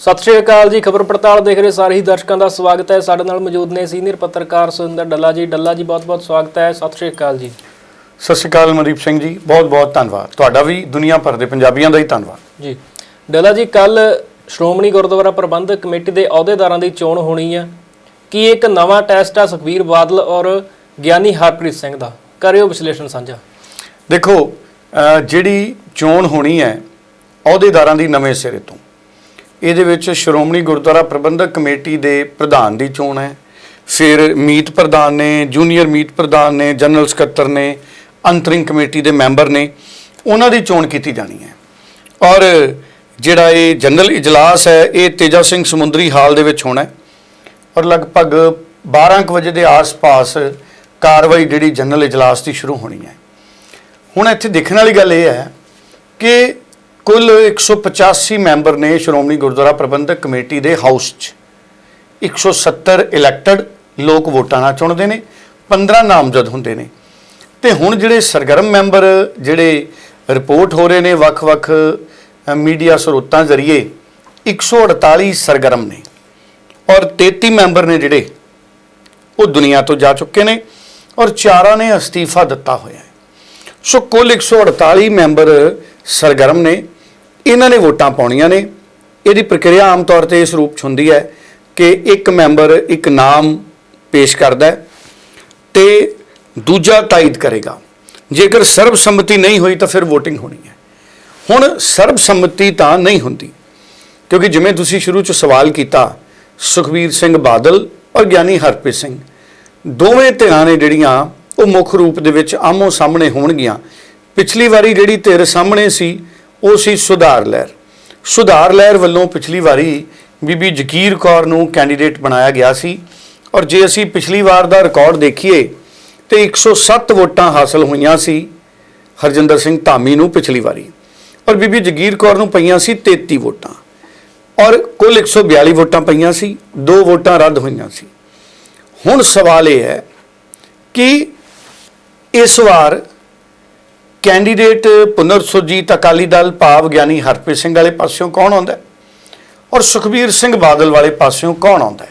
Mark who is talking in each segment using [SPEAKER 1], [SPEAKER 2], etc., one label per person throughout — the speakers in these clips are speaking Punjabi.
[SPEAKER 1] ਸਤਿ ਸ਼੍ਰੀ ਅਕਾਲ ਜੀ ਖਬਰ ਪੜਤਾਲ ਦੇਖ ਰਹੇ ਸਾਰੇ ਹੀ ਦਰਸ਼ਕਾਂ ਦਾ ਸਵਾਗਤ ਹੈ। ਸਾਡੇ ਨਾਲ ਮੌਜੂਦ ਨੇ ਸੀਨੀਅਰ ਪੱਤਰਕਾਰ ਸੁਰਿੰਦਰ ਡੱਲਾ ਜੀ। ਡੱਲਾ ਜੀ ਬਹੁਤ-ਬਹੁਤ ਸਵਾਗਤ ਹੈ। ਸਤਿ ਸ਼੍ਰੀ ਅਕਾਲ ਜੀ।
[SPEAKER 2] ਸਤਿ ਸ਼੍ਰੀ ਅਕਾਲ ਮਨਦੀਪ ਸਿੰਘ ਜੀ ਬਹੁਤ ਬਹੁਤ ਧੰਨਵਾਦ। ਤੁਹਾਡਾ ਵੀ ਦੁਨੀਆ ਭਰ ਦੇ ਪੰਜਾਬੀਆਂ ਦਾ ਹੀ ਧੰਨਵਾਦ।
[SPEAKER 1] ਜੀ। ਡੱਲਾ ਜੀ ਕੱਲ ਸ਼੍ਰੋਮਣੀ ਗੁਰਦੁਆਰਾ ਪ੍ਰਬੰਧਕ ਕਮੇਟੀ ਦੇ ਅਹੁਦੇਦਾਰਾਂ ਦੀ ਚੋਣ ਹੋਣੀ ਆ। ਕੀ ਇੱਕ ਨਵਾਂ ਟੈਸਟ ਆ ਸੁਖਬੀਰ ਬਾਦਲ ਔਰ ਗਿਆਨੀ ਹਰਪ੍ਰੀਤ ਸਿੰਘ ਦਾ? ਕਰਿਓ ਵਿਸ਼ਲੇਸ਼ਣ ਸਾਂਝਾ।
[SPEAKER 2] ਦੇਖੋ ਜਿਹੜੀ ਚੋਣ ਹੋਣੀ ਹੈ ਅਹੁਦੇਦਾਰਾਂ ਦੀ ਨਵੇਂ ਸਿਰੇ ਤੋਂ। ਇਹਦੇ ਵਿੱਚ ਸ਼੍ਰੋਮਣੀ ਗੁਰਦੁਆਰਾ ਪ੍ਰਬੰਧਕ ਕਮੇਟੀ ਦੇ ਪ੍ਰਧਾਨ ਦੀ ਚੋਣ ਹੈ। ਫਿਰ ਮੀਤ ਪ੍ਰਧਾਨ ਨੇ, ਜੂਨੀਅਰ ਮੀਤ ਪ੍ਰਧਾਨ ਨੇ, ਜਨਰਲ ਸਕੱਤਰ ਨੇ, ਅੰਤਰਿੰਗ ਕਮੇਟੀ ਦੇ ਮੈਂਬਰ ਨੇ, ਉਹਨਾਂ ਦੀ ਚੋਣ ਕੀਤੀ ਜਾਣੀ ਹੈ। ਔਰ ਜਿਹੜਾ ਇਹ ਜਨਰਲ ਇਜਲਾਸ ਹੈ, ਇਹ ਤੇਜਾ ਸਿੰਘ ਸਮੁੰਦਰੀ ਹਾਲ ਦੇ ਵਿੱਚ ਹੋਣਾ ਹੈ। ਔਰ ਲਗਭਗ 12 ਕੁ ਵਜੇ ਦੇ ਆਸ-ਪਾਸ ਕਾਰਵਾਈ ਜਿਹੜੀ ਜਨਰਲ ਇਜਲਾਸ ਦੀ ਸ਼ੁਰੂ ਹੋਣੀ ਹੈ। ਹੁਣ ਇੱਥੇ ਦੇਖਣ ਵਾਲੀ ਗੱਲ ਇਹ ਹੈ ਕਿ ਕੁੱਲ 185 ਮੈਂਬਰ ਨੇ ਸ਼੍ਰੋਮਣੀ ਗੁਰਦੁਆਰਾ ਪ੍ਰਬੰਧਕ ਕਮੇਟੀ ਦੇ ਹਾਊਸ 'ਚ 170 ਇਲੈਕਟਡ ਲੋਕ ਵੋਟਾਂ ਨਾਲ ਚੁਣਦੇ ਨੇ 15 ਨਾਮਜ਼ਦ ਹੁੰਦੇ ਨੇ। ਤੇ ਹੁਣ ਜਿਹੜੇ ਸਰਗਰਮ ਮੈਂਬਰ, ਜਿਹੜੇ ਰਿਪੋਰਟ ਹੋ ਰਹੇ ਨੇ ਵੱਖ-ਵੱਖ ਮੀਡੀਆ ਸਰੋਤਾਂ ਜ਼ਰੀਏ 148 ਸਰਗਰਮ ਨੇ। ਔਰ 33 ਮੈਂਬਰ ਨੇ ਜਿਹੜੇ, ਉਹ ਦੁਨੀਆ ਤੋਂ ਜਾ ਚੁੱਕੇ ਨੇ ਔਰ ਚਾਰਾਂ ਨੇ ਅਸਤੀਫਾ ਦਿੱਤਾ ਹੋਇਆ ਹੈ। ਸੋ ਕੁੱਲ 148 ਮੈਂਬਰ ਸਰਗਰਮ ਨੇ। ਇਹਨਾਂ ਨੇ ਵੋਟਾਂ ਪਾਉਣੀਆਂ ਨੇ। ਇਹਦੀ ਪ੍ਰਕਿਰਿਆ ਆਮ ਤੌਰ ਤੇ ਇਸ ਰੂਪ 'ਚ ਹੁੰਦੀ ਹੈ ਕਿ ਇੱਕ ਮੈਂਬਰ ਇੱਕ ਨਾਮ ਪੇਸ਼ ਕਰਦਾ ਹੈ ਤੇ ਦੂਜਾ ਤਾਇਦ ਕਰੇਗਾ। ਜੇਕਰ ਸਰਬਸੰਮਤੀ ਨਹੀਂ ਹੋਈ ਤਾਂ ਫਿਰ VOTING ਹੋਣੀ ਹੈ। ਹੁਣ ਸਰਬਸੰਮਤੀ ਤਾਂ ਨਹੀਂ ਹੁੰਦੀ, ਕਿਉਂਕਿ ਜਿਵੇਂ ਤੁਸੀਂ ਸ਼ੁਰੂ 'ਚ ਸਵਾਲ ਕੀਤਾ ਸੁਖਬੀਰ ਸਿੰਘ ਬਾਦਲ ਔਰ ਗਿਆਨੀ ਹਰਪ੍ਰੀਤ ਸਿੰਘ, ਦੋਵੇਂ ਧਿਰਾਂ ਨੇ ਜਿਹੜੀਆਂ ਉਹ ਮੁੱਖ ਰੂਪ ਦੇ ਵਿੱਚ ਆਮੋ ਸਾਹਮਣੇ ਹੋਣਗੀਆਂ। ਪਿਛਲੀ ਵਾਰੀ ਜਿਹੜੀ ਧਿਰ ਸਾਹਮਣੇ ਸੀ ਉਹ ਸੀ ਸੁਧਾਰ ਲਹਿਰ। ਸੁਧਾਰ ਲਹਿਰ ਵੱਲੋਂ ਪਿਛਲੀ ਵਾਰੀ ਬੀਬੀ ਜਗੀਰ ਕੌਰ ਨੂੰ ਕੈਂਡੀਡੇਟ ਬਣਾਇਆ ਗਿਆ ਸੀ ਔਰ ਜੇ ਅਸੀਂ ਪਿਛਲੀ ਵਾਰ ਦਾ ਰਿਕਾਰਡ ਦੇਖੀਏ ਤੇ 107 ਵੋਟਾਂ ਹਾਸਲ ਹੋਈਆਂ ਸੀ ਹਰਜਿੰਦਰ ਸਿੰਘ ਧਾਮੀ ਨੂੰ ਪਿਛਲੀ ਵਾਰੀ। ਔਰ ਬੀਬੀ ਜਗੀਰ ਕੌਰ ਨੂੰ ਪਈਆਂ ਸੀ 33 ਵੋਟਾਂ। ਔਰ ਕੁੱਲ 142 ਵੋਟਾਂ ਪਈਆਂ ਸੀ, ਦੋ ਵੋਟਾਂ ਰੱਦ ਹੋਈਆਂ ਸੀ। ਹੁਣ ਸਵਾਲ ਇਹ ਹੈ ਕਿ ਇਸ ਵਾਰ ਕੈਂਡੀਡੇਟ ਪੁਨਰ ਸੁਰਜੀਤ ਅਕਾਲੀ ਦਲ, ਭਾਵ ਗਿਆਨੀ ਹਰਪ੍ਰੀਤ ਸਿੰਘ ਵਾਲੇ ਪਾਸਿਓਂ ਕੌਣ ਆਉਂਦਾ ਔਰ ਸੁਖਬੀਰ ਸਿੰਘ ਬਾਦਲ ਵਾਲੇ ਪਾਸਿਓਂ ਕੌਣ ਆਉਂਦਾ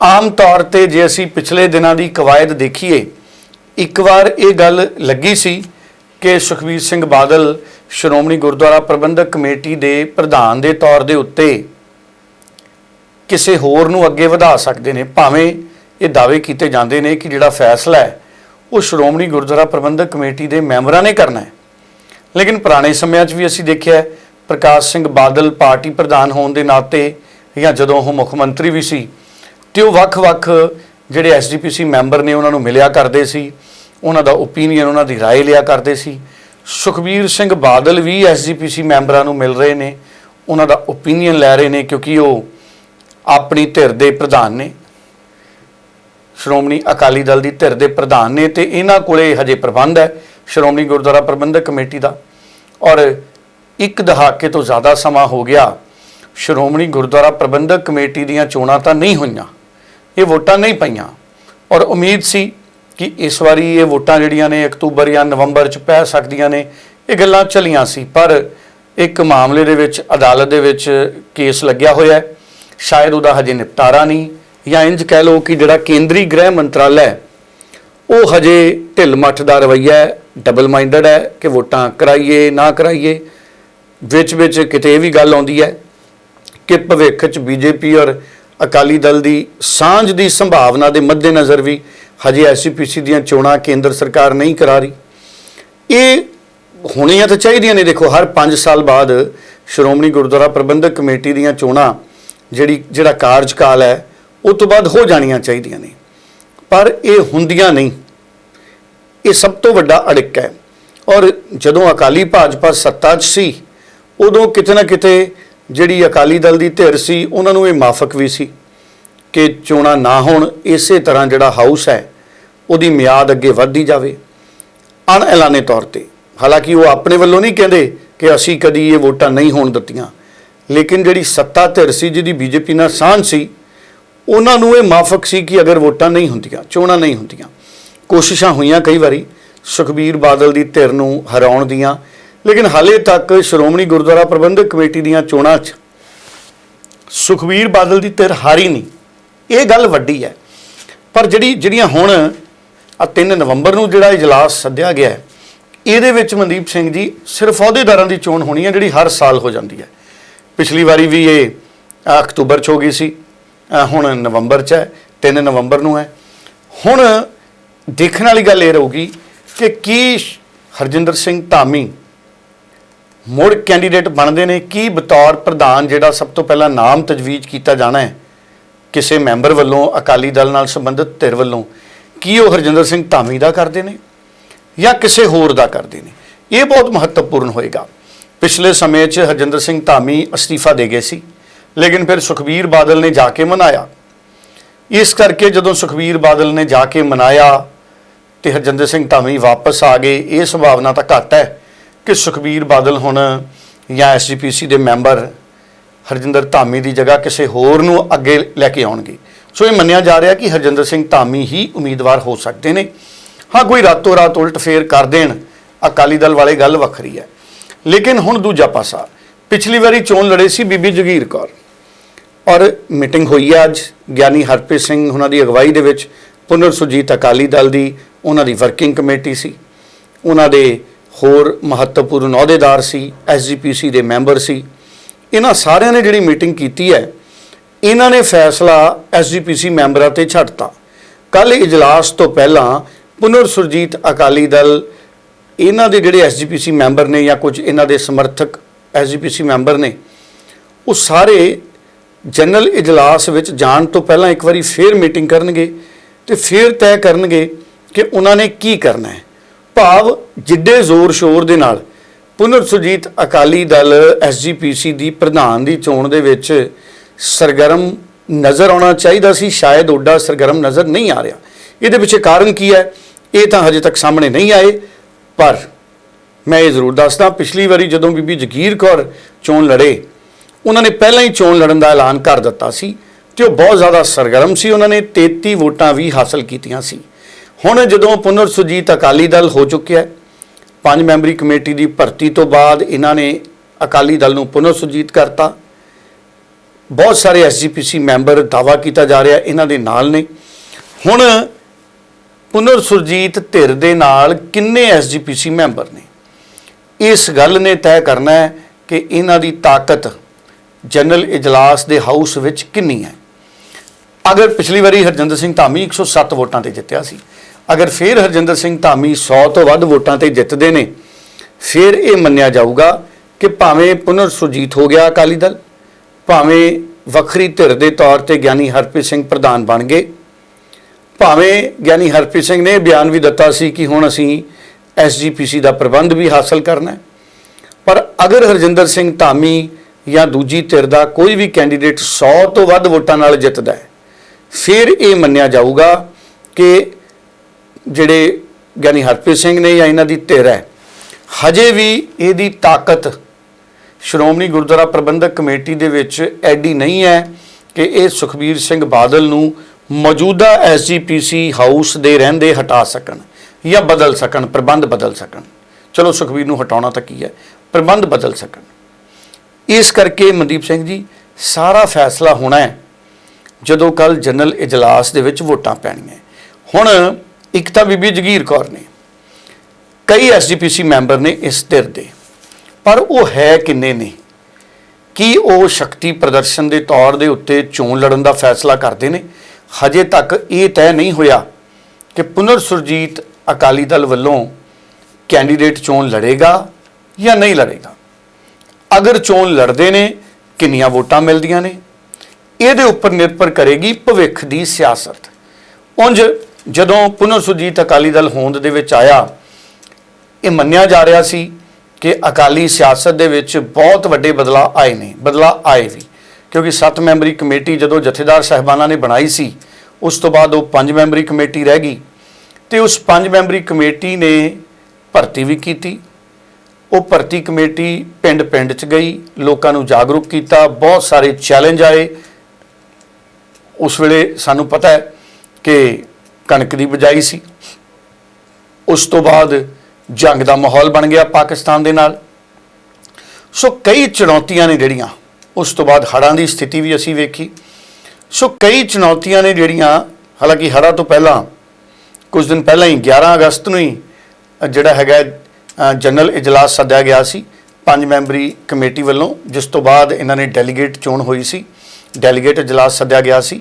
[SPEAKER 2] ਆਮ ਤੌਰ ਤੇ ਜੇ ਅਸੀਂ ਪਿਛਲੇ ਦਿਨਾਂ ਦੀ ਕਵਾਇਦ ਦੇਖੀਏ, ਇੱਕ ਵਾਰ ਇਹ ਗੱਲ ਲੱਗੀ ਸੀ ਕਿ ਸੁਖਬੀਰ ਸਿੰਘ ਬਾਦਲ ਸ਼੍ਰੋਮਣੀ ਗੁਰਦੁਆਰਾ ਪ੍ਰਬੰਧਕ ਕਮੇਟੀ ਦੇ ਪ੍ਰਧਾਨ ਦੇ ਤੌਰ ਦੇ ਉੱਤੇ ਕਿਸੇ ਹੋਰ ਨੂੰ ਅੱਗੇ ਵਧਾ ਸਕਦੇ ਨੇ, ਭਾਵੇਂ ਇਹ ਦਾਅਵੇ ਕੀਤੇ ਜਾਂਦੇ ਨੇ ਕਿ ਜਿਹੜਾ ਫੈਸਲਾ ਹੈ ਉਹ ਸ਼੍ਰੋਮਣੀ ਗੁਰਦੁਆਰਾ ਪ੍ਰਬੰਧਕ ਕਮੇਟੀ ਦੇ ਮੈਂਬਰਾਂ ਨੇ ਕਰਨਾ ਹੈ ਲੇਕਿਨ ਪੁਰਾਣੇ ਸਮਿਆਂ 'ਚ ਵੀ ਅਸੀਂ ਦੇਖਿਆ ਹੈ, ਪ੍ਰਕਾਸ਼ ਸਿੰਘ ਬਾਦਲ ਪਾਰਟੀ ਪ੍ਰਧਾਨ ਹੋਣ ਦੇ ਨਾਤੇ ਜਾਂ ਜਦੋਂ ਉਹ ਮੁੱਖ ਮੰਤਰੀ ਵੀ ਸੀ ਤੇ ਉਹ ਵੱਖ-ਵੱਖ ਜਿਹੜੇ ਐਸਜੀਪੀਸੀ ਮੈਂਬਰ ਨੇ ਉਹਨਾਂ ਨੂੰ ਮਿਲਿਆ ਕਰਦੇ ਸੀ ਉਹਨਾਂ ਦਾ ਓਪੀਨੀਅਨ ਉਹਨਾਂ ਦੀ رائے ਲਿਆ ਕਰਦੇ ਸੀ ਸੁਖਬੀਰ ਸਿੰਘ ਬਾਦਲ ਵੀ ਐਸਜੀਪੀਸੀ ਮੈਂਬਰਾਂ ਨੂੰ ਮਿਲ ਰਹੇ ਨੇ ਉਹਨਾਂ ਦਾ ਓਪੀਨੀਅਨ ਲੈ ਰਹੇ ਨੇ ਕਿਉਂਕਿ ਉਹ ਆਪਣੀ ਧਿਰ ਦੇ ਪ੍ਰਧਾਨ ਨੇ ਸ਼੍ਰੋਮਣੀ ਅਕਾਲੀ ਦਲ ਦੀ ਧਿਰ ਦੇ ਪ੍ਰਧਾਨ ਨੇ ਤੇ ਇਹਨਾਂ ਕੋਲੇ ਹਜੇ ਪ੍ਰਬੰਧ ਹੈ, ਸ਼੍ਰੋਮਣੀ ਗੁਰਦੁਆਰਾ ਪ੍ਰਬੰਧਕ ਕਮੇਟੀ ਦਾ। ਔਰ ਇੱਕ ਦਹਾਕੇ ਤੋਂ ਜ਼ਿਆਦਾ ਸਮਾਂ ਹੋ ਗਿਆ, ਸ਼੍ਰੋਮਣੀ ਗੁਰਦੁਆਰਾ ਪ੍ਰਬੰਧਕ ਕਮੇਟੀ ਦੀਆਂ ਚੋਣਾਂ ਤਾਂ ਨਹੀਂ ਹੋਈਆਂ, ਇਹ ਵੋਟਾਂ ਨਹੀਂ ਪਈਆਂ। ਔਰ ਉਮੀਦ ਸੀ ਕਿ ਇਸ ਵਾਰੀ ਇਹ ਵੋਟਾਂ ਜਿਹੜੀਆਂ ਨੇ ਅਕਤੂਬਰ ਜਾਂ ਨਵੰਬਰ ਚ ਪੈ ਸਕਦੀਆਂ ਨੇ, ਇਹ ਗੱਲਾਂ ਚੱਲੀਆਂ ਸੀ, ਪਰ ਇੱਕ ਮਾਮਲੇ ਦੇ ਵਿੱਚ, ਅਦਾਲਤ ਦੇ ਵਿੱਚ ਕੇਸ ਲੱਗਿਆ ਹੋਇਆ ਹੈ। ਸ਼ਾਇਦ ਉਹਦਾ ਹਜੇ ਨਿਪਟਾਰਾ ਨਹੀਂ ਜਾਂ ਇੰਜ ਕਹਿ ਲਓ ਕਿ ਜਿਹੜਾ ਕੇਂਦਰੀ ਗ੍ਰਹਿ ਮੰਤਰਾਲਾ ਹੈ, ਉਹ ਹਜੇ ਢਿੱਲ ਮੱਠ ਦਾ ਰਵੱਈਆ ਹੈ ਡਬਲ ਮਾਈਂਡਡ ਹੈ ਕਿ ਵੋਟਾਂ ਕਰਾਈਏ, ਨਾ ਕਰਾਈਏ। ਵਿੱਚ ਵਿੱਚ ਕਿਤੇ ਇਹ ਵੀ ਗੱਲ ਆਉਂਦੀ ਹੈ ਕਿ ਭਵਿੱਖ 'ਚ ਬੀਜੇਪੀ ਔਰ ਅਕਾਲੀ ਦਲ ਦੀ ਸਾਂਝ ਦੀ ਸੰਭਾਵਨਾ ਦੇ ਮੱਦੇਨਜ਼ਰ ਵੀ ਹਜੇ ਐਸਪੀਸੀ ਦੀਆਂ ਚੋਣਾਂ ਕੇਂਦਰ ਸਰਕਾਰ ਨਹੀਂ ਕਰਾ ਰਹੀ। ਇਹ ਹੋਣੀਆਂ ਤਾਂ ਚਾਹੀਦੀਆਂ ਨੇ, ਦੇਖੋ, ਹਰ 5 ਸਾਲ ਬਾਅਦ ਸ਼੍ਰੋਮਣੀ ਗੁਰਦੁਆਰਾ ਪ੍ਰਬੰਧਕ ਕਮੇਟੀ ਦੀਆਂ ਚੋਣਾਂ, ਜਿਹੜੀ, ਜਿਹੜਾ ਕਾਰਜਕਾਲ ਹੈ ਉਹ ਤੋਂ ਬਾਅਦ ਹੋ ਜਾਣੀਆਂ ਚਾਹੀਦੀਆਂ ਨੇ। ਪਰ ਇਹ ਹੁੰਦੀਆਂ ਨਹੀਂ। ਇਹ ਸਭ ਤੋਂ ਵੱਡਾ ਅੜਿੱਕ ਹੈ। ਔਰ ਜਦੋਂ ਅਕਾਲੀ ਭਾਜਪਾ ਸੱਤਾ 'ਚ ਸੀ, ਉਦੋਂ ਕਿਤੇ ਨਾ ਕਿਤੇ ਜਿਹੜੀ ਅਕਾਲੀ ਦਲ ਦੀ ਧਿਰ ਸੀ, ਉਹਨਾਂ ਨੂੰ ਇਹ ਮਾਫਕ ਵੀ ਸੀ ਕਿ ਚੋਣਾਂ ਨਾ ਹੋਣ, ਇਸੇ ਤਰ੍ਹਾਂ ਜਿਹੜਾ ਹਾਊਸ ਹੈ, ਉਹਦੀ ਮਿਆਦ ਅੱਗੇ ਵਧਦੀ ਜਾਵੇ। ਅਣਐਲਾਨੇ ਤੌਰ ਤੇ। ਹਾਲਾਂਕਿ ਉਹ ਆਪਣੇ ਵੱਲੋਂ ਨਹੀਂ ਕਹਿੰਦੇ ਕਿ ਅਸੀਂ ਕਦੀ ਇਹ ਵੋਟਾਂ ਨਹੀਂ ਹੋਣ ਦਿੱਤੀਆਂ। ਲੇਕਿਨ ਜਿਹੜੀ ਸੱਤਾ ਧਿਰ ਸੀ, ਜਿਹਦੀ ਬੀਜੇਪੀ ਨਾਲ ਸਾਂਝ ਸੀ ਉਹਨਾਂ ਨੂੰ ਇਹ ਮਾਫਕ ਸੀ ਕਿ ਅਗਰ ਵੋਟਾਂ ਨਹੀਂ ਹੁੰਦੀਆਂ, ਚੋਣਾਂ ਨਹੀਂ ਹੁੰਦੀਆਂ। ਕੋਸ਼ਿਸ਼ਾਂ ਹੋਈਆਂ ਕਈ ਵਾਰੀ, ਸੁਖਬੀਰ ਬਾਦਲ ਦੀ ਧਿਰ ਨੂੰ ਹਰਾਉਣ ਦੀਆਂ, ਲੇਕਿਨ ਹਾਲੇ ਤੱਕ ਸ਼੍ਰੋਮਣੀ ਗੁਰਦੁਆਰਾ ਪ੍ਰਬੰਧਕ ਕਮੇਟੀ ਦੀਆਂ ਚੋਣਾਂ 'ਚ ਸੁਖਬੀਰ ਬਾਦਲ ਦੀ ਧਿਰ ਹਾਰੀ ਨਹੀਂ। ਇਹ ਗੱਲ ਵੱਡੀ ਹੈ। ਪਰ ਜਿਹੜੀ, ਜਿਹੜੀਆਂ ਹੁਣ ਆ 3 ਨਵੰਬਰ ਨੂੰ ਜਿਹੜਾ ਇਜਲਾਸ ਸੱਦਿਆ ਗਿਆ ਹੈ, ਇਹਦੇ ਵਿੱਚ ਮਨਦੀਪ ਸਿੰਘ ਜੀ ਸਿਰਫ ਅਹੁਦੇਦਾਰਾਂ ਦੀ ਚੋਣ ਹੋਣੀ ਹੈ ਜਿਹੜੀ ਹਰ ਸਾਲ ਹੋ ਜਾਂਦੀ ਹੈ। ਪਿਛਲੀ ਵਾਰੀ ਵੀ ਇਹ ਅਕਤੂਬਰ 'ਚ ਹੋ ਗਈ ਸੀ। ਹੁਣ ਨਵੰਬਰ 'ਚ ਹੈ 3 ਨਵੰਬਰ ਨੂੰ ਹੈ। ਹੁਣ ਦੇਖਣ ਵਾਲੀ ਗੱਲ ਇਹ ਰਹੂਗੀ ਕਿ ਕੀ ਹਰਜਿੰਦਰ ਸਿੰਘ ਧਾਮੀ ਮੁੜ ਕੈਂਡੀਡੇਟ ਬਣਦੇ ਨੇ, ਕੀ ਬਤੌਰ ਪ੍ਰਧਾਨ ਜਿਹੜਾ ਸਭ ਤੋਂ ਪਹਿਲਾਂ ਨਾਮ ਤਜਵੀਜ਼ ਕੀਤਾ ਜਾਣਾ ਹੈ, ਕਿਸੇ ਮੈਂਬਰ ਵੱਲੋਂ, ਅਕਾਲੀ ਦਲ ਨਾਲ ਸੰਬੰਧਿਤ ਧਿਰ ਵੱਲੋਂ, ਕੀ ਉਹ ਹਰਜਿੰਦਰ ਸਿੰਘ ਧਾਮੀ ਦਾ ਕਰਦੇ ਨੇ ਜਾਂ ਕਿਸੇ ਹੋਰ ਦਾ ਕਰਦੇ ਨੇ। ਇਹ ਬਹੁਤ ਮਹੱਤਵਪੂਰਨ ਹੋਏਗਾ। ਪਿਛਲੇ ਸਮੇਂ 'ਚ ਹਰਜਿੰਦਰ ਸਿੰਘ ਧਾਮੀ ਅਸਤੀਫਾ ਦੇ ਗਏ ਸੀ। ਲੇਕਿਨ ਫਿਰ ਸੁਖਬੀਰ ਬਾਦਲ ਨੇ ਜਾ ਕੇ ਮਨਾਇਆ। ਇਸ ਕਰਕੇ ਜਦੋਂ ਸੁਖਬੀਰ ਬਾਦਲ ਨੇ ਜਾ ਕੇ ਮਨਾਇਆ ਤੇ ਹਰਜਿੰਦਰ ਸਿੰਘ ਧਾਮੀ ਵਾਪਸ ਆ ਗਏ, ਇਹ ਸੰਭਾਵਨਾ ਤਾਂ ਘੱਟ ਹੈ ਕਿ ਸੁਖਬੀਰ ਬਾਦਲ ਹੁਣ ਜਾਂ ਐਸਜੀਪੀਸੀ ਦੇ ਮੈਂਬਰ ਹਰਜਿੰਦਰ ਧਾਮੀ ਦੀ ਜਗ੍ਹਾ ਕਿਸੇ ਹੋਰ ਨੂੰ ਅੱਗੇ ਲੈ ਕੇ ਆਉਣਗੇ। ਸੋ ਇਹ ਮੰਨਿਆ ਜਾ ਰਿਹਾ ਕਿ ਹਰਜਿੰਦਰ ਸਿੰਘ ਧਾਮੀ ਹੀ ਉਮੀਦਵਾਰ ਹੋ ਸਕਦੇ ਨੇ। ਹਾਂ, ਕੋਈ ਰਾਤੋਂ ਰਾਤ ਉਲਟ ਫੇਰ ਕਰ ਦੇਣ, ਅਕਾਲੀ ਦਲ ਵਾਲੇ ਗੱਲ ਵੱਖਰੀ ਹੈ। ਲੇਕਿਨ ਹੁਣ ਦੂਜਾ ਪਾਸਾ, ਪਿਛਲੀ ਵਾਰੀ ਚੋਣ ਲੜੇ ਸੀ ਬੀਬੀ ਜਗੀਰ ਕੌਰ। ਔਰ ਮੀਟਿੰਗ ਹੋਈ ਹੈ ਅੱਜ। ਗਿਆਨੀ ਹਰਪ੍ਰੀਤ ਸਿੰਘ ਉਹਨਾਂ ਦੀ ਅਗਵਾਈ ਦੇ ਵਿੱਚ ਪੁਨਰ ਸੁਜੀਤ ਅਕਾਲੀ ਦਲ ਦੀ ਉਹਨਾਂ ਦੀ ਵਰਕਿੰਗ ਕਮੇਟੀ ਸੀ। ਉਹਨਾਂ ਦੇ ਹੋਰ ਮਹੱਤਵਪੂਰਨ ਅਹੁਦੇਦਾਰ ਸੀ ਐਸਜੀਪੀਸੀ ਦੇ ਮੈਂਬਰ ਸੀ। ਇਹਨਾਂ ਸਾਰਿਆਂ ਨੇ ਜਿਹੜੀ ਮੀਟਿੰਗ ਕੀਤੀ ਹੈ, ਇਹਨਾਂ ਨੇ ਫੈਸਲਾ ਐਸਜੀਪੀਸੀ ਮੈਂਬਰਾਂ ਤੇ ਛੱਡਤਾ। ਕੱਲ ਇਜਲਾਸ ਤੋਂ ਪਹਿਲਾਂ ਪੁਨਰ ਸੁਰਜੀਤ ਅਕਾਲੀ ਦਲ ਇਹਨਾਂ ਦੇ ਜਿਹੜੇ ਐਸਜੀਪੀਸੀ ਮੈਂਬਰ ਨੇ ਜਾਂ ਕੁਝ ਇਹਨਾਂ ਦੇ ਸਮਰਥਕ ਐਸਜੀਪੀਸੀ ਮੈਂਬਰ ਨੇ, ਉਹ ਸਾਰੇ ਜਨਰਲ ਇਜਲਾਸ ਵਿੱਚ ਜਾਣ ਤੋਂ ਪਹਿਲਾਂ ਇੱਕ ਵਾਰੀ ਫੇਰ ਮੀਟਿੰਗ ਕਰਨਗੇ ਤੇ ਫੇਰ ਤੈਅ ਕਰਨਗੇ ਕਿ ਉਹਨਾਂ ਨੇ ਕੀ ਕਰਨਾ ਹੈ। ਭਾਵ ਜਿੱਡੇ ਜ਼ੋਰ ਸ਼ੋਰ ਦੇ ਨਾਲ ਪੁਨਰ ਸੁਜੀਤ ਅਕਾਲੀ ਦਲ ਐਸਜੀਪੀਸੀ ਦੀ ਪ੍ਰਧਾਨ ਦੀ ਚੋਣ ਦੇ ਵਿੱਚ ਸਰਗਰਮ ਨਜ਼ਰ ਆਉਣਾ ਚਾਹੀਦਾ ਸੀ। ਸ਼ਾਇਦ ਓਡਾ ਸਰਗਰਮ ਨਜ਼ਰ ਨਹੀਂ ਆ ਰਿਹਾ। ਇਹਦੇ ਪਿੱਛੇ ਕਾਰਨ ਕੀ ਹੈ? ਇਹ ਤਾਂ ਹਜੇ ਤੱਕ ਸਾਹਮਣੇ ਨਹੀਂ ਆਏ, ਪਰ ਮੈਂ ਇਹ ਜ਼ਰੂਰ ਦੱਸਦਾ, ਪਿਛਲੀ ਵਾਰੀ ਜਦੋਂ ਬੀਬੀ ਜਗੀਰ ਕੌਰ ਚੋਣ ਲੜੇ ਉਹਨਾਂ ਨੇ ਪਹਿਲਾਂ ਹੀ ਚੋਣ ਲੜਨ ਦਾ ਐਲਾਨ ਕਰ ਦਿੱਤਾ ਸੀ ਤੇ ਉਹ ਬਹੁਤ ਜ਼ਿਆਦਾ ਸਰਗਰਮ ਸੀ। ਉਹਨਾਂ ਨੇ 33 ਵੋਟਾਂ ਵੀ ਹਾਸਲ ਕੀਤੀਆਂ ਸੀ। ਹੁਣ ਜਦੋਂ ਪੁਨਰ ਸੁਜੀਤ ਅਕਾਲੀ ਦਲ ਹੋ ਚੁੱਕਿਆ ਹੈ, ਪੰਜ ਮੈਂਬਰੀ ਕਮੇਟੀ ਦੀ ਭਰਤੀ ਤੋਂ ਬਾਅਦ ਇਹਨਾਂ ਨੇ ਅਕਾਲੀ ਦਲ ਨੂੰ ਪੁਨਰ ਸੁਜੀਤ ਕਰਤਾ। ਬਹੁਤ ਸਾਰੇ ਐਸਜੀਪੀਸੀ ਮੈਂਬਰ ਦਾਵਾ ਕੀਤਾ ਜਾ ਰਿਹਾ ਇਹਨਾਂ ਦੇ ਨਾਲ ਨੇ। ਹੁਣ ਪੁਨਰ ਸੁਰਜੀਤ ਧਿਰ ਦੇ ਨਾਲ ਕਿੰਨੇ ਐਸਜੀਪੀਸੀ ਮੈਂਬਰ ਨੇ? ਇਸ ਗੱਲ ਨੇ ਤੈਅ ਕਰਨਾ ਹੈ ਕਿ ਇਹਨਾਂ ਦੀ ਤਾਕਤ ਜਨਰਲ ਇਜਲਾਸ ਦੇ ਹਾਊਸ ਵਿੱਚ ਕਿੰਨੀ ਹੈ? ਅਗਰ ਪਿਛਲੀ ਵਾਰੀ ਹਰਜਿੰਦਰ ਸਿੰਘ ਧਾਮੀ 107 ਵੋਟਾਂ ਤੇ ਜਿੱਤਿਆ ਸੀ, ਅਗਰ ਫਿਰ ਹਰਜਿੰਦਰ ਸਿੰਘ ਧਾਮੀ 100 ਤੋਂ ਵੱਧ ਵੋਟਾਂ ਤੇ ਜਿੱਤਦੇ ਨੇ, ਫਿਰ ਇਹ ਮੰਨਿਆ ਜਾਊਗਾ ਕਿ ਭਾਵੇਂ ਪੁਨਰ ਸੁਰਜੀਤ ਹੋ ਗਿਆ ਅਕਾਲੀ ਦਲ, ਭਾਵੇਂ ਵੱਖਰੀ ਧਿਰ ਦੇ ਤੌਰ ਤੇ ਗਿਆਨੀ ਹਰਪ੍ਰੀਤ ਸਿੰਘ ਪ੍ਰਧਾਨ ਬਣ ਗਏ, ਭਾਵੇਂ ਗਿਆਨੀ ਹਰਪ੍ਰੀਤ ਸਿੰਘ ਨੇ ਇਹ ਬਿਆਨ ਵੀ ਦਿੱਤਾ ਸੀ ਕਿ ਹੁਣ ਅਸੀਂ ਐਸਜੀਪੀਸੀ ਦਾ ਪ੍ਰਬੰਧ ਵੀ ਹਾਸਲ ਕਰਨਾ ਪਰ ਅਗਰ ਹਰਜਿੰਦਰ ਸਿੰਘ ਧਾਮੀ ਜਾਂ ਦੂਜੀ ਧਿਰ ਦਾ ਕੋਈ ਵੀ ਕੈਂਡੀਡੇਟ 100 ਤੋਂ ਵੱਧ ਵੋਟਾਂ ਨਾਲ ਜਿੱਤਦਾ ਹੈ, ਫਿਰ ਇਹ ਮੰਨਿਆ ਜਾਊਗਾ ਕਿ ਜਿਹੜੇ ਗਿਆਨੀ ਹਰਪ੍ਰੀਤ ਸਿੰਘ ਨੇ ਜਾਂ ਇਹਨਾਂ ਦੀ ਧਿਰ ਹੈ, ਹਜੇ ਵੀ ਇਹਦੀ ਤਾਕਤ ਸ਼੍ਰੋਮਣੀ ਗੁਰਦੁਆਰਾ ਪ੍ਰਬੰਧਕ ਕਮੇਟੀ ਦੇ ਵਿੱਚ ਐਡੀ ਨਹੀਂ ਹੈ ਕਿ ਇਹ ਸੁਖਬੀਰ ਸਿੰਘ ਬਾਦਲ ਨੂੰ ਮੌਜੂਦਾ ਐਸਜੀਪੀਸੀ ਹਾਊਸ ਦੇ ਰਹਿੰਦੇ ਹਟਾ ਸਕਣ ਜਾਂ ਬਦਲ ਸਕਣ, ਪ੍ਰਬੰਧ ਬਦਲ ਸਕਣ। ਚਲੋ ਸੁਖਬੀਰ ਨੂੰ ਹਟਾਉਣਾ ਤਾਂ ਕੀ ਹੈ, ਪ੍ਰਬੰਧ ਬਦਲ ਸਕਣ। ਇਸ ਕਰਕੇ ਮਨਦੀਪ ਸਿੰਘ ਜੀ, ਸਾਰਾ ਫੈਸਲਾ ਹੋਣਾ ਹੈ ਜਦੋਂ ਕੱਲ ਜਨਰਲ ਇਜਲਾਸ ਦੇ ਵਿੱਚ ਵੋਟਾਂ ਪੈਣੀਆਂ ਹੁਣ ਇੱਕ ਤਾਂ ਬੀਬੀ ਜਗੀਰ ਕੌਰ ਨੇ, ਕਈ ਐਸਜੀਪੀਸੀ ਮੈਂਬਰ ਨੇ ਇਸ ਧਿਰ ਦੇ, ਪਰ ਉਹ ਹੈ ਕਿੰਨੇ ਨੇ? ਕੀ ਉਹ ਸ਼ਕਤੀ ਪ੍ਰਦਰਸ਼ਨ ਦੇ ਤੌਰ ਦੇ ਉੱਤੇ ਚੋਣ ਲੜਨ ਦਾ ਫੈਸਲਾ ਕਰਦੇ ਨੇ? ਹਜੇ ਤੱਕ ਇਹ ਤੈਅ ਨਹੀਂ ਹੋਇਆ ਕਿ ਪੁਨਰ ਸੁਰਜੀਤ ਅਕਾਲੀ ਦਲ ਵੱਲੋਂ ਕੈਂਡੀਡੇਟ ਚੋਣ ਲੜੇਗਾ ਜਾਂ ਨਹੀਂ ਲੜੇਗਾ। ਅਗਰ ਚੋਣ ਲੜਦੇ ਨੇ, ਕਿੰਨੀਆਂ ਵੋਟਾਂ ਮਿਲਦੀਆਂ ਨੇ? ਇਹਦੇ ਉੱਪਰ ਨਿਰਭਰ ਕਰੇਗੀ ਭਵਿੱਖ ਦੀ ਸਿਆਸਤ। ਉਂਝ ਜਦੋਂ ਪੁਨਰ ਸੁਰਜੀਤ ਅਕਾਲੀ ਦਲ ਹੋਂਦ ਦੇ ਵਿੱਚ ਆਇਆ, ਇਹ ਮੰਨਿਆ ਜਾ ਰਿਹਾ ਸੀ ਕਿ ਅਕਾਲੀ ਸਿਆਸਤ ਦੇ ਵਿੱਚ ਬਹੁਤ ਵੱਡੇ ਬਦਲਾਅ ਆਏ ਨੇ, ਬਦਲਾਅ ਆਏ ਵੀ। ਕਿਉਂਕਿ 7 ਮੈਂਬਰੀ ਕਮੇਟੀ ਜਦੋਂ ਜਥੇਦਾਰ ਸਹਿਬਾਨਾਂ ਨੇ ਬਣਾਈ ਸੀ, ਉਸ ਤੋਂ ਬਾਅਦ ਉਹ 5 ਮੈਂਬਰੀ ਕਮੇਟੀ ਰਹਿ ਗਈ ਤੇ ਉਸ 5 ਮੈਂਬਰੀ ਕਮੇਟੀ ਨੇ ਭਰਤੀ ਵੀ ਕੀਤੀ। ਉਹ ਭਰਤੀ ਕਮੇਟੀ ਪਿੰਡ-ਪਿੰਡ 'ਚ ਗਈ, ਲੋਕਾਂ ਨੂੰ ਜਾਗਰੂਕ ਕੀਤਾ, ਬਹੁਤ ਸਾਰੇ ਚੈਲੰਜ ਆਏ। ਉਸ ਵੇਲੇ ਸਾਨੂੰ ਪਤਾ ਹੈ ਕਿ ਕਣਕ ਦੀ ਬਜਾਈ ਸੀ। ਉਸ ਤੋਂ ਬਾਅਦ ਜੰਗ ਦਾ ਮਾਹੌਲ ਬਣ ਗਿਆ ਪਾਕਿਸਤਾਨ ਦੇ ਨਾਲ। ਸੋ ਕਈ ਚੁਣੌਤੀਆਂ ਨੇ ਜਿਹੜੀਆਂ, ਉਸ ਤੋਂ ਬਾਅਦ ਹੜ੍ਹਾਂ ਦੀ ਸਥਿਤੀ ਵੀ ਅਸੀਂ ਵੇਖੀ। ਸੋ ਕਈ ਚੁਣੌਤੀਆਂ ਨੇ ਜਿਹੜੀਆਂ, ਹਾਲਾਂਕਿ ਹੜ੍ਹਾਂ ਤੋਂ ਪਹਿਲਾਂ, ਕੁਝ ਦਿਨ ਪਹਿਲਾਂ ਹੀ 11 ਅਗਸਤ ਨੂੰ ਹੀ, ਜਿਹੜਾ ਹੈਗਾ ਜਨਰਲ ਇਜਲਾਸ ਸੱਦਿਆ ਗਿਆ ਸੀ। ਪੰਜ ਮੈਂਬਰੀ ਕਮੇਟੀ ਵੱਲੋਂ, ਜਿਸ ਤੋਂ ਬਾਅਦ ਇਹਨਾਂ ਨੇ ਡੈਲੀਗੇਟ ਚੋਣ ਹੋਈ ਸੀ। ਡੈਲੀਗੇਟ ਇਜਲਾਸ ਸੱਦਿਆ ਗਿਆ ਸੀ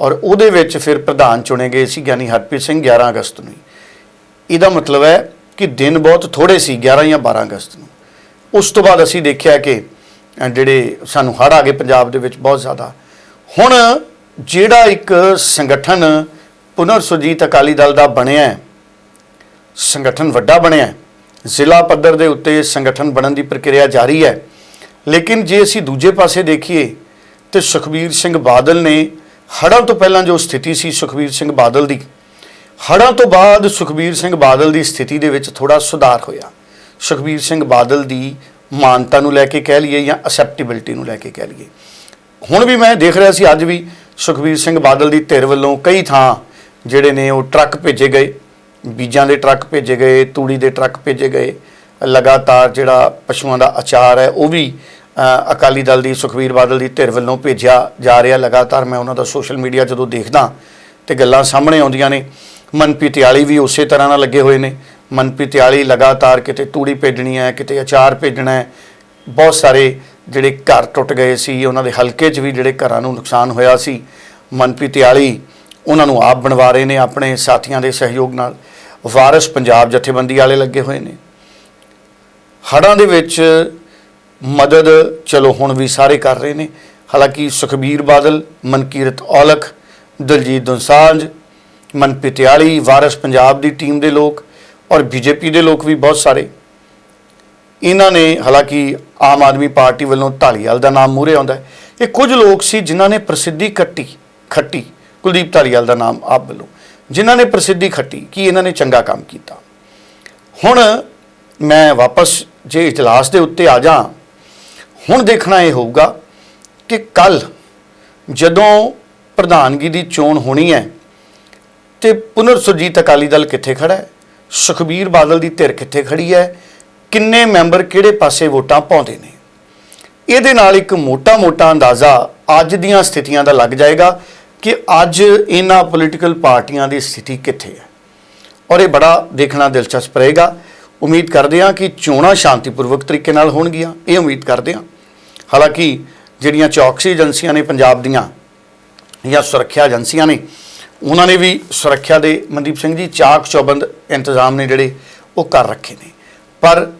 [SPEAKER 2] ਔਰ ਉਹਦੇ ਵਿੱਚ ਫਿਰ ਪ੍ਰਧਾਨ ਚੁਣੇ ਗਏ ਸੀ ਗਿਆਨੀ ਹਰਪ੍ਰੀਤ ਸਿੰਘ 11 ਅਗਸਤ ਨੂੰ। ਇਹਦਾ ਮਤਲਬ ਹੈ ਕਿ ਦਿਨ ਬਹੁਤ ਥੋੜੇ ਸੀ 11 ਜਾਂ 12 ਅਗਸਤ ਨੂੰ। ਉਸ ਤੋਂ ਬਾਅਦ ਅਸੀਂ ਦੇਖਿਆ ਕਿ ਜਿਹੜੇ ਸਾਨੂੰ ਹੜ੍ਹ ਆ ਗਏ ਪੰਜਾਬ ਦੇ ਵਿੱਚ ਬਹੁਤ ਜ਼ਿਆਦਾ। ਹੁਣ ਜਿਹੜਾ ਇੱਕ ਸੰਗਠਨ ਪੁਨਰ ਸੁਰਜੀਤ ਅਕਾਲੀ ਦਲ ਦਾ ਬਣਿਆ ਸੰਗਠਨ ਵੱਡਾ ਬਣਿਆ ਜ਼ਿਲ੍ਹਾ ਪੱਧਰ ਦੇ ਉੱਤੇ ਸੰਗਠਨ ਬਣਨ ਦੀ ਪ੍ਰਕਿਰਿਆ ਜਾਰੀ ਹੈ। ਲੇਕਿਨ ਜੇ ਅਸੀਂ ਦੂਜੇ ਪਾਸੇ ਦੇਖੀਏ ਤੇ ਸੁਖਬੀਰ ਸਿੰਘ ਬਾਦਲ ਨੇ ਹੜ੍ਹਾਂ ਤੋਂ ਪਹਿਲਾਂ ਜੋ ਸਥਿਤੀ ਸੀ ਸੁਖਬੀਰ ਸਿੰਘ ਬਾਦਲ ਦੀ, ਹੜ੍ਹਾਂ ਤੋਂ ਬਾਅਦ ਸੁਖਬੀਰ ਸਿੰਘ ਬਾਦਲ ਦੀ ਸਥਿਤੀ ਦੇ ਵਿੱਚ ਥੋੜਾ ਸੁਧਾਰ ਹੋਇਆ। ਸੁਖਬੀਰ ਸਿੰਘ ਬਾਦਲ ਦੀ ਮਾਨਤਾ ਨੂੰ ਲੈ ਕੇ ਕਹਿ ਲਈਏ ਜਾਂ ਅਸੈਪਟੇਬਿਲਟੀ ਨੂੰ ਲੈ ਕੇ ਕਹਿ ਲਈਏ। ਹੁਣ ਵੀ ਮੈਂ ਦੇਖ ਰਿਹਾ ਸੀ ਅੱਜ ਵੀ ਸੁਖਬੀਰ ਸਿੰਘ ਬਾਦਲ ਦੀ ਧਿਰ ਵੱਲੋਂ ਕਈ ਥਾਂ ਜਿਹੜੇ ਨੇ ਉਹ ਟਰੱਕ ਭੇਜੇ ਗਏ। ਬੀਜਾਂ ਦੇ ਟਰੱਕ ਭੇਜੇ ਗਏ, ਤੂੜੀ ਦੇ ਟਰੱਕ ਭੇਜੇ ਗਏ। ਲਗਾਤਾਰ ਜਿਹੜਾ ਪਸ਼ੂਆਂ ਦਾ ਅਚਾਰ ਹੈ, ਉਹ ਵੀ ਅਕਾਲੀ ਦਲ ਦੀ, ਸੁਖਬੀਰ ਬਾਦਲ ਦੀ ਧਿਰ ਵੱਲੋਂ ਭੇਜਿਆ ਜਾ ਰਿਹਾ। ਲਗਾਤਾਰ ਮੈਂ ਉਹਨਾਂ ਦਾ ਸੋਸ਼ਲ ਮੀਡੀਆ ਜਦੋਂ ਦੇਖਦਾ ਤੇ ਗੱਲਾਂ ਸਾਹਮਣੇ ਆਉਂਦੀਆਂ ਨੇ, ਮਨਪ੍ਰੀਤ ਤਿਆਲੀ ਵੀ ਉਸੇ ਤਰ੍ਹਾਂ ਨਾਲ ਲੱਗੇ ਹੋਏ ਨੇ। ਮਨਪ੍ਰੀਤ ਤਿਆਲੀ ਲਗਾਤਾਰ ਕਿਤੇ ਤੂੜੀ ਭੇਜਣੀ ਹੈ, ਕਿਤੇ ਅਚਾਰ ਭੇਜਣਾ ਹੈ, ਬਹੁਤ ਸਾਰੇ ਜਿਹੜੇ ਘਰ ਟੁੱਟ ਗਏ ਸੀ, ਉਹਨਾਂ ਦੇ ਹਲਕੇ 'ਚ ਵੀ ਜਿਹੜੇ ਘਰਾਂ ਨੂੰ ਨੁਕਸਾਨ ਹੋਇਆ ਸੀ। ਮਨਪ੍ਰੀਤ ਤਿਆਲੀ ਉਹਨਾਂ ਨੂੰ ਆਪ ਬਣਵਾ ਰਹੇ ਨੇ ਆਪਣੇ ਸਾਥੀਆਂ ਦੇ ਸਹਿਯੋਗ ਨਾਲ। ਵਾਰਿਸ ਪੰਜਾਬ ਜਥੇਬੰਦੀ ਵਾਲੇ ਲੱਗੇ ਹੋਏ ਨੇ। ਹੜ੍ਹਾਂ ਦੇ ਵਿੱਚ ਮਦਦ ਚਲੋ ਹੁਣ ਵੀ ਸਾਰੇ ਕਰ ਰਹੇ ਨੇ। ਹਾਲਾਂਕਿ ਸੁਖਬੀਰ ਬਾਦਲ, ਮਨਕੀਰਤ ਔਲਖ, ਦਲਜੀਤ ਦੋਸਾਂਝ, ਮਨਪ੍ਰੀਤ ਤਿਆਲੀ, ਵਾਰਿਸ ਪੰਜਾਬ ਦੀ ਟੀਮ ਦੇ ਲੋਕ ਔਰ ਬੀਜੇਪੀ ਦੇ ਲੋਕ ਵੀ ਬਹੁਤ ਸਾਰੇ। ਇਹਨਾਂ ਨੇ ਹਾਲਾਂਕਿ ਆਮ ਆਦਮੀ ਪਾਰਟੀ ਵੱਲੋਂ ਢਾਲੀਵਾਲ ਦਾ ਨਾਮ ਮੂਹਰੇ ਆਉਂਦਾ ਹੈ। ਇਹ ਕੁਝ ਲੋਕ ਸੀ ਜਿਨ੍ਹਾਂ ਨੇ ਪ੍ਰਸਿੱਧੀ ਕੱਟੀ, ਖੱਟੀ ਕੁਲਦੀਪ ਢਾਲੀਵਾਲ ਦਾ ਨਾਮ ਆਪ ਵੱਲੋਂ। ਜਿਨ੍ਹਾਂ ਨੇ ਪ੍ਰਸਿੱਧੀ ਖੱਟੀ, ਕਿ ਇਹਨਾਂ ਨੇ ਚੰਗਾ ਕੰਮ ਕੀਤਾ। ਹੁਣ ਮੈਂ ਵਾਪਸ ਜੇ ਇਜਲਾਸ ਦੇ ਉੱਤੇ ਆ ਜਾ, ਹੁਣ ਦੇਖਣਾ ਇਹ ਹੋਊਗਾ ਕਿ ਕੱਲ ਜਦੋਂ ਪ੍ਰਧਾਨਗੀ ਦੀ ਚੋਣ ਹੋਣੀ ਹੈ ਤੇ ਪੁਨਰ ਸੁਰਜੀਤ ਅਕਾਲੀ ਦਲ ਕਿੱਥੇ ਖੜਾ ਹੈ? ਸੁਖਬੀਰ ਬਾਦਲ ਦੀ ਧਿਰ ਕਿੱਥੇ ਖੜੀ ਹੈ? ਕਿੰਨੇ ਮੈਂਬਰ ਕਿਹੜੇ ਪਾਸੇ ਵੋਟਾਂ ਪਾਉਂਦੇ ਨੇ? ਇਹਦੇ ਨਾਲ ਇੱਕ ਮੋਟਾ-ਮੋਟਾ ਅੰਦਾਜ਼ਾ ਅੱਜ ਦੀਆਂ ਸਥਿਤੀਆਂ ਦਾ ਲੱਗ ਜਾਏਗਾ। ਕਿ ਅੱਜ ਇਹਨਾਂ ਪੋਲੀਟੀਕਲ ਪਾਰਟੀਆਂ ਦੀ ਸਥਿਤੀ ਕਿੱਥੇ ਹੈ। ਔਰ ਇਹ ਬੜਾ ਦੇਖਣਾ ਦਿਲਚਸਪ ਰਹੇਗਾ। ਉਮੀਦ ਕਰਦੇ ਹਾਂ ਕਿ ਚੋਣਾਂ ਸ਼ਾਂਤੀਪੂਰਵਕ ਤਰੀਕੇ ਨਾਲ ਹੋਣਗੀਆਂ। ਇਹ ਉਮੀਦ ਕਰਦੇ ਹਾਂ। ਹਾਲਾਂਕਿ ਜਿਹੜੀਆਂ ਚੌਕਸੀ ਏਜੰਸੀਆਂ ਨੇ ਪੰਜਾਬ ਦੀਆਂ ਜਾਂ ਸੁਰੱਖਿਆ ਏਜੰਸੀਆਂ ਨੇ, ਉਹਨਾਂ ਨੇ ਵੀ ਸੁਰੱਖਿਆ ਦੇ ਮਨਦੀਪ ਸਿੰਘ ਜੀ ਚਾਕ ਚੌਬੰਦ ਇੰਤਜ਼ਾਮ ਨੇ ਜਿਹੜੇ ਉਹ ਕਰ ਰੱਖੇ ਨੇ। ਪਰ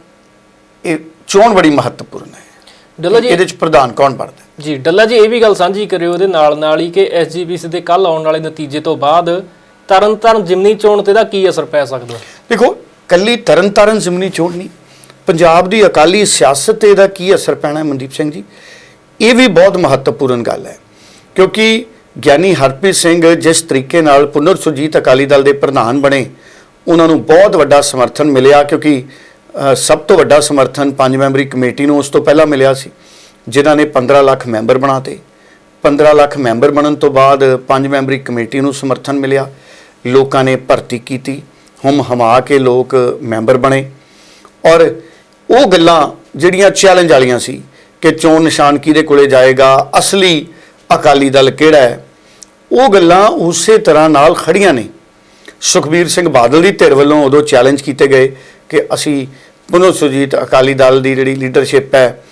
[SPEAKER 2] ਇਹ ਚੋਣ ਬੜੀ ਮਹੱਤਵਪੂਰਨ ਹੈ।
[SPEAKER 1] ਡੱਲਾ ਜੀ
[SPEAKER 2] ਇਹਦੇ ਚ ਪ੍ਰਧਾਨ ਕੌਣ ਬਣਦਾ?
[SPEAKER 1] ਜੀ ਡੱਲਾ ਜੀ ਇਹ ਵੀ ਗੱਲ ਸਾਂਝੀ ਕਰਿਓ ਉਹਦੇ ਨਾਲ ਨਾਲ ਹੀ ਕਿ ਐਸਜੀਪੀਸੀ ਦੇ ਕੱਲ ਆਉਣ ਵਾਲੇ ਨਤੀਜੇ ਤੋਂ ਬਾਅਦ ਤਰਨਤਾਰਨ ਜਿਮਨੀ ਚੋਣ ਤੇ ਦਾ ਕੀ ਅਸਰ ਪੈ ਸਕਦਾ
[SPEAKER 2] ਦੇਖੋ ਕੱਲੀ ਤਰਨਤਾਰਨ ਜ਼ਿਮਨੀ ਚੋਣ ਨਹੀਂ ਪੰਜਾਬ ਦੀ ਅਕਾਲੀ ਸਿਆਸਤ ਤੇ ਇਹਦਾ ਕੀ ਅਸਰ ਪੈਣਾ ਹੈ ਮਨਦੀਪ ਸਿੰਘ ਜੀ ਇਹ ਵੀ ਬਹੁਤ ਮਹੱਤਵਪੂਰਨ ਗੱਲ ਹੈ ਕਿਉਂਕਿ ਗਿਆਨੀ ਹਰਪ੍ਰੀਤ ਸਿੰਘ ਜਿਸ ਤਰੀਕੇ ਨਾਲ ਪੁਨਰ ਸੁਰਜੀਤ ਅਕਾਲੀ ਦਲ ਦੇ ਪ੍ਰਧਾਨ ਬਣੇ ਉਹਨਾਂ ਨੂੰ ਬਹੁਤ ਵੱਡਾ ਸਮਰਥਨ ਮਿਲਿਆ ਕਿਉਂਕਿ ਸਭ ਤੋਂ ਵੱਡਾ ਸਮਰਥਨ ਪੰਜ ਮੈਂਬਰੀ ਕਮੇਟੀ ਨੂੰ ਉਸ ਤੋਂ ਪਹਿਲਾਂ ਮਿਲਿਆ ਸੀ, ਜਿਨ੍ਹਾਂ ਨੇ 15 ਲੱਖ ਮੈਂਬਰ ਬਣਾਤੇ। 15 ਲੱਖ ਮੈਂਬਰ ਬਣਨ ਤੋਂ ਬਾਅਦ ਪੰਜ ਮੈਂਬਰੀ ਕਮੇਟੀ ਨੂੰ ਸਮਰਥਨ ਮਿਲਿਆ। ਲੋਕਾਂ ਨੇ ਭਰਤੀ ਕੀਤੀ। ਹਮ ਹਮਾ ਕੇ ਲੋਕ ਮੈਂਬਰ ਬਣੇ। ਔਰ ਉਹ ਗੱਲਾਂ ਜਿਹੜੀਆਂ ਚੈਲੰਜ ਵਾਲੀਆਂ ਸੀ ਕਿ ਚੋਣ ਨਿਸ਼ਾਨ ਕਿਹਦੇ ਕੋਲੇ ਜਾਏਗਾ, ਅਸਲੀ ਅਕਾਲੀ ਦਲ ਕਿਹੜਾ ਹੈ, ਉਹ ਗੱਲਾਂ ਉਸੇ ਤਰ੍ਹਾਂ ਨਾਲ ਖੜੀਆਂ ਨੇ। ਸੁਖਬੀਰ ਸਿੰਘ ਬਾਦਲ ਦੀ ਧਿਰ ਵੱਲੋਂ ਉਦੋਂ ਚੈਲੰਜ ਕੀਤੇ ਗਏ ਕਿ ਅਸੀਂ ਪੁਨਰ ਸੁਰਜੀਤ ਅਕਾਲੀ ਦਲ ਦੀ ਜਿਹੜੀ ਲੀਡਰਸ਼ਿਪ ਹੈ,